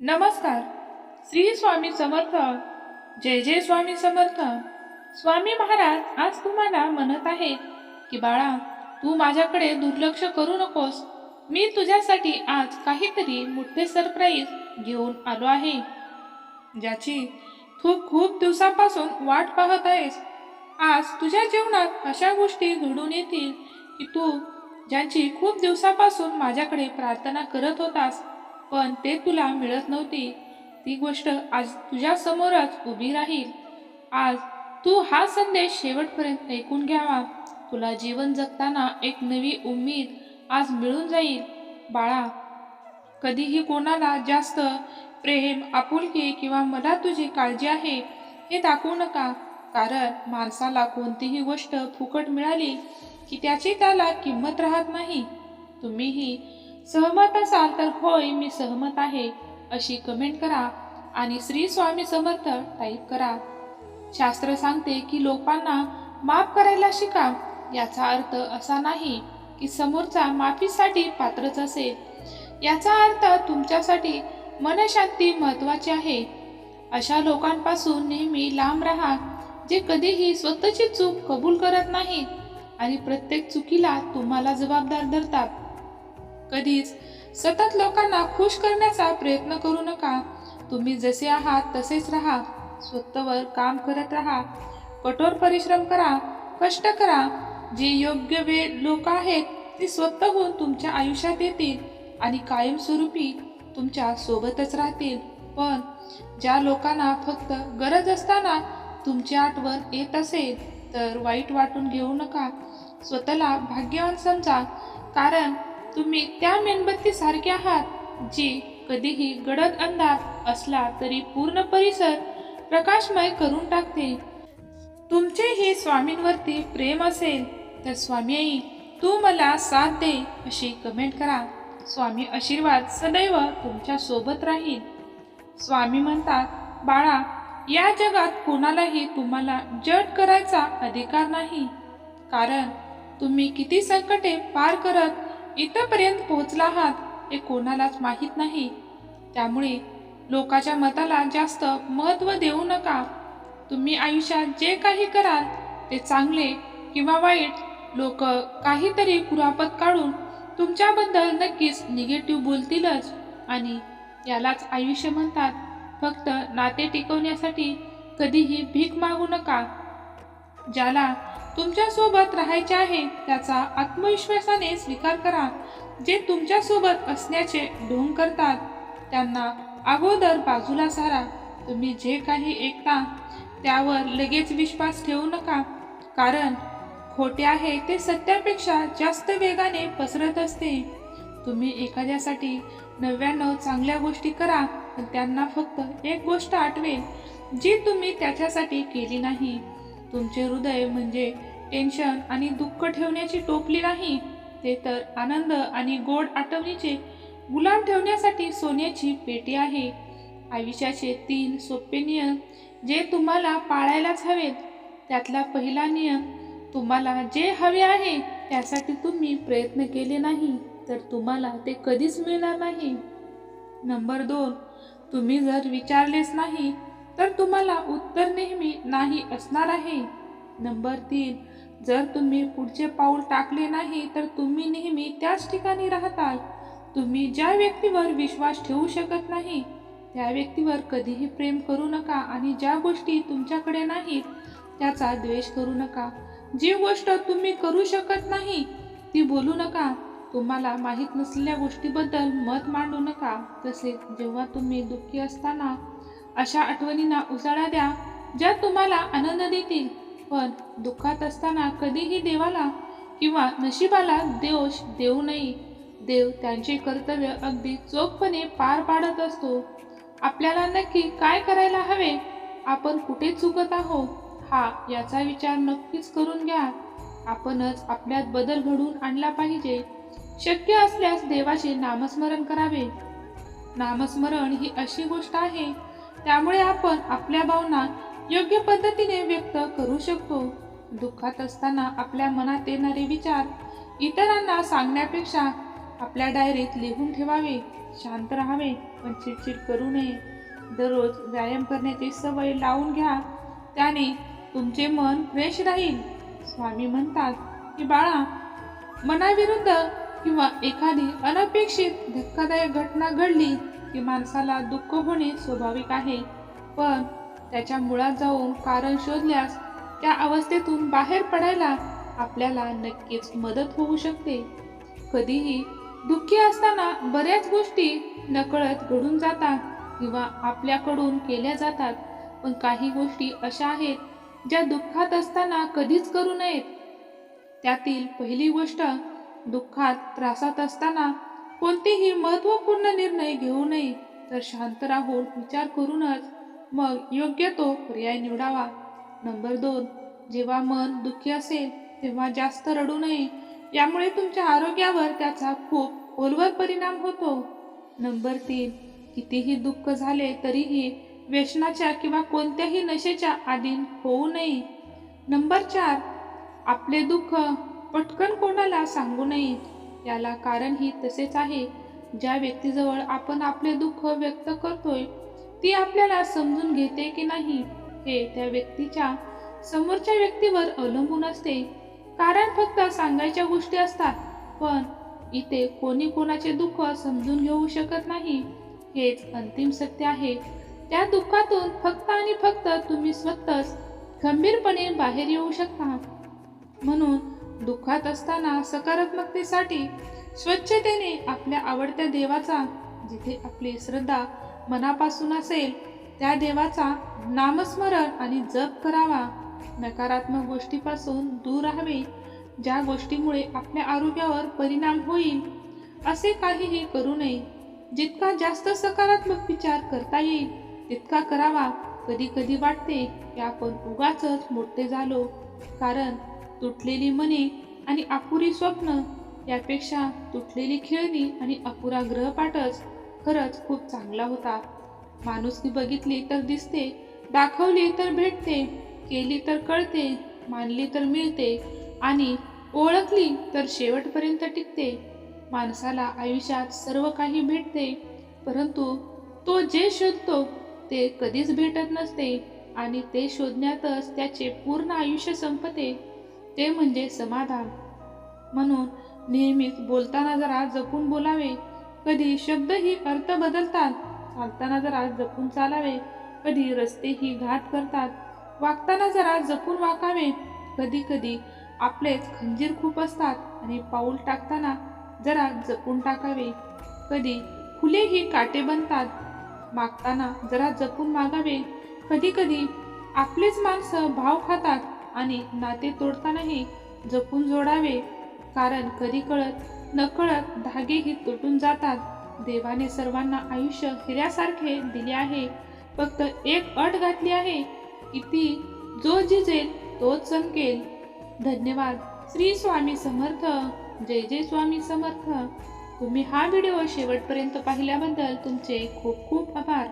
नमस्कार. श्री स्वामी समर्थ. जय जय स्वामी समर्थ. स्वामी महाराज आज तुम्हाला म्हणत आहेत की बाळा तू माझ्याकडे दुर्लक्ष करू नकोस. मी तुझ्यासाठी आज काहीतरी मोठे सरप्राईज घेऊन आलो आहे. ज्याची तू खूप दिवसापासून वाट पाहत आहेस. आज तुझ्या जीवनात अशा गोष्टी घडून येतील की तू ज्यांची खूप दिवसापासून माझ्याकडे प्रार्थना करत होतास पण ते तुला मिळत नव्हती. ती गोष्ट आज तुझ्या समोरच उभी राहील. आज तू हा संदेश शेवटपर्यंत ऐकून घ्यावा. तुला जीवन जगताना एक नवी उमेद आज मिळून जाईल. बाळा कधीही कोणाला जास्त प्रेम आपुलकी किंवा मला तुझी काळजी आहे हे दाखवू नका. कारण माणसाला कोणतीही गोष्ट फुकट मिळाली की त्याची त्याला किंमत राहत नाही. तुम्हीही सहमत असाल तर होय मी सहमत आहे अशी कमेंट करा आणि श्री स्वामी समर्थ टाईप करा. शास्त्र सांगते की लोकांना माफ करायला शिका याचा अर्थ असा नाही की समोरचा माफीसाठी पात्रच असेल. याचा अर्थ तुमच्यासाठी मनशांती महत्वाची आहे. अशा लोकांपासून नेहमी लांब राहा जे कधीही स्वतःची चूक कबूल करत नाहीत आणि प्रत्येक चुकीला तुम्हाला जबाबदार धरतात. कधीच. सतत लोकांना खुश करण्याचा प्रयत्न करू नका. तुम्ही जसे आहात तसेच राहा. स्वतःवर काम करत राहा. कठोर परिश्रम करा. कष्ट करा. जे योग्य वेळ लोक आहेत ते स्वतःहून तुमच्या आयुष्यात येतील आणि कायमस्वरूपी तुमच्या सोबतच राहतील. पण ज्या लोकांना फक्त गरज असताना तुमची आठवण येत असेल तर वाईट वाटून घेऊ नका. स्वतःला भाग्यवान समजा. कारण तुम्ही त्या मेणबत्ती सारखे आहात जी कधीही गडद अंधार असला तरी पूर्ण परिसर प्रकाशमय करून टाकते. तुमचेही स्वामींवरती प्रेम असेल तर स्वामी आई तू मला साथ दे अशी कमेंट करा. स्वामी आशीर्वाद सदैव तुमच्यासोबत राहील. स्वामी म्हणतात बाळा या जगात कोणालाही तुम्हाला जड करायचा अधिकार नाही. कारण तुम्ही किती संकटे पार करत इथंपर्यंत पोहोचला आहात हे कोणालाच माहीत नाही. त्यामुळे लोकाच्या मताला जास्त महत्त्व देऊ नका. तुम्ही आयुष्यात जे काही कराल ते चांगले किंवा वाईट लोक काहीतरी कुरापत काढून तुमच्याबद्दल नक्कीच निगेटिव्ह बोलतीलच आणि यालाच आयुष्य म्हणतात. फक्त नाते टिकवण्यासाठी कधीही भीक मागू नका. ज्याला तुमच्यासोबत राहायचे आहे त्याचा आत्मविश्वासाने स्वीकार करा. जे तुमच्यासोबत असण्याचे ढोंग करतात त्यांना अगोदर बाजूला सारा. तुम्ही जे काही ऐकता त्यावर लगेच विश्वास ठेवू नका. कारण खोटे आहे ते सत्यापेक्षा जास्त वेगाने पसरत असते. तुम्ही एखाद्यासाठी नव्याण्णव चांगल्या गोष्टी करा पण त्यांना फक्त एक गोष्ट आठवेल जी तुम्ही त्याच्यासाठी केली नाही. तुमचे हृदय म्हणजे टेन्शन आणि दुःख ठेवण्याची टोपली नाही ते तर आनंद आणि गोड आठवणीचे गुलाम ठेवण्यासाठी सोन्याची पेटी आहे. आयुष्याचे तीन सोपे नियम जे तुम्हाला पाळायलाच हवेत त्यातला पहिला नियम तुम्हाला जे हवे आहे त्यासाठी तुम्ही प्रयत्न केले नाही तर तुम्हाला ते कधीच मिळणार नाही. नंबर दोन तुम्ही जर विचारलेच नाही तर तुम्हाला उत्तर नेहमी नाही असणार आहे. नंबर तीन जर तुम्ही पुढचे पाऊल टाकले नाही तर तुम्ही नेहमी त्याच ठिकाणी राहताल. तुम्ही ज्या व्यक्तीवर विश्वास ठेवू शकत नाही त्या व्यक्तीवर कधीही प्रेम करू नका आणि ज्या गोष्टी तुमच्याकडे नाहीत त्याचा द्वेष करू नका. जी गोष्ट तुम्ही करू शकत नाही ती बोलू नका. तुम्हाला माहीत नसलेल्या गोष्टीबद्दल मत मांडू नका. तसेच जेव्हा तुम्ही दुःखी असताना अशा आठवणींना उजाळा द्या ज्या तुम्हाला आनंद देतील. पण दुःखात असताना कधीही देवाला किंवा नशिबाला दोष देऊ नये. देव त्यांचे कर्तव्य अगदी चोखपणे पार पाडत असतो. आपल्याला नक्की काय करायला हवे? आपण कुठे चुकत आहोत? हा याचा विचार नक्कीच करून घ्या. आपणच आपल्यात बदल घडवून आणला पाहिजे. शक्य असल्यास देवाचे नामस्मरण करावे. नामस्मरण ही अशी गोष्ट आहे त्यामुळे आपण आपल्या भावना योग्य पद्धतीने व्यक्त करू शकतो. दुःखात असताना आपल्या मनात येणारे विचार इतरांना सांगण्यापेक्षा आपल्या डायरीत लिहून ठेवावे शांत राहावे पण चिडचिड करू नये. दररोज व्यायाम करण्याची सवय लावून घ्या. त्याने तुमचे मन फ्रेश राहील. स्वामी म्हणतात की बाळा मनाविरुद्ध किंवा एखादी अनपेक्षित धक्कादायक घटना घडली की माणसाला दुःख होणे स्वाभाविक आहे. पण त्याच्या मुळात जाऊन कारण शोधल्यास त्या अवस्थेतून बाहेर पडायला आपल्याला नक्कीच मदत होऊ शकते. कधीही दुःखी असताना बऱ्याच गोष्टी नकळत घडून जातात किंवा आपल्याकडून केल्या जातात. पण काही गोष्टी अशा आहेत ज्या दुःखात असताना कधीच करू नयेत. त्यातील पहिली गोष्ट दुःखात त्रासात असताना कोणतेही महत्त्वपूर्ण निर्णय घेऊ नये. तर शांत राहून विचार करूनच मग योग्य तो पर्याय निवडावा. नंबर दोन जेव्हा मन दुःखी असेल तेव्हा जास्त रडू नये. यामुळे तुमच्या आरोग्यावर त्याचा खूप खोलवर परिणाम होतो. नंबर तीन कितीही दुःख झाले तरीही व्यसनाच्या किंवा कोणत्याही नशेच्या आधीन होऊ नये. नंबर चार आपले दुःख पटकन कोणाला सांगू नये. याला कारणही तसेच आहे. ज्या व्यक्तीजवळ आपण आपले दुःख व्यक्त करतोय ती आपल्याला समजून घेते की नाही हे त्या व्यक्तीच्या समोरच्या व्यक्तीवर अवलंबून असते. कारण फक्त सांगायच्या गोष्टी असतात पण इथे कोणी कोणाचे दुःख समजून घेऊ शकत नाही. हेच अंतिम सत्य आहे. त्या दुःखातून फक्त आणि फक्त तुम्ही स्वतःच खंबीरपणे बाहेर येऊ शकता. म्हणून दुःखात असताना सकारात्मकतेसाठी स्वच्छतेने आपल्या आवडत्या देवाचा जिथे आपली श्रद्धा मनापासून असेल त्या देवाचा नामस्मरण आणि जप करावा. नकारात्मक गोष्टीपासून दूर राहावे ज्या गोष्टीमुळे आपल्या आरोग्यावर परिणाम होईल असे काहीही करू नये. जितका जास्त सकारात्मक विचार करता येईल तितका करावा. कधी कधी वाटते की आपण उगाच मोठे झालो. कारण तुटलेली मने आणि अपुरी स्वप्न यापेक्षा तुटलेली खेळणी आणि अपुरा ग्रहपाठच खरंच खूप चांगला होता. माणुसकी बघितली तर दिसते दाखवली तर भेटते केली तर कळते मानली तर मिळते आणि ओळखली तर शेवटपर्यंत टिकते. माणसाला आयुष्यात सर्व काही भेटते परंतु तो जे शोधतो ते कधीच भेटत नसते आणि ते शोधण्यातच त्याचे पूर्ण आयुष्य संपते. ते म्हणजे समाधान. म्हणून नेहमीच बोलताना जरा जपून बोलावे. कधी शब्दही अर्थ बदलतात. चालताना जरा जपून चालावे. कधी रस्तेही घाट करतात. वागताना जरा जपून वाकावे कधी कधी आपलेच खंजीर खूप असतात आणि पाऊल टाकताना जरा जपून टाकावे. कधी फुलेही काटे बनतात. मागताना जरा जपून मागावे. कधी कधी आपलेच माणसं भाव खातात. आणि नाते तोडतानाही जपून जोडावे. कारण कधी कळत नकळत धागेही तुटून जातात. देवाने सर्वांना आयुष्य हिऱ्यासारखे दिले आहे. फक्त एक अट घातली आहे की ती जो जिजेल तोच चमकेल धन्यवाद. श्री स्वामी समर्थ. जय जय स्वामी समर्थ. तुम्ही हा व्हिडिओ शेवटपर्यंत पाहिल्याबद्दल तुमचे खूप खूप आभार.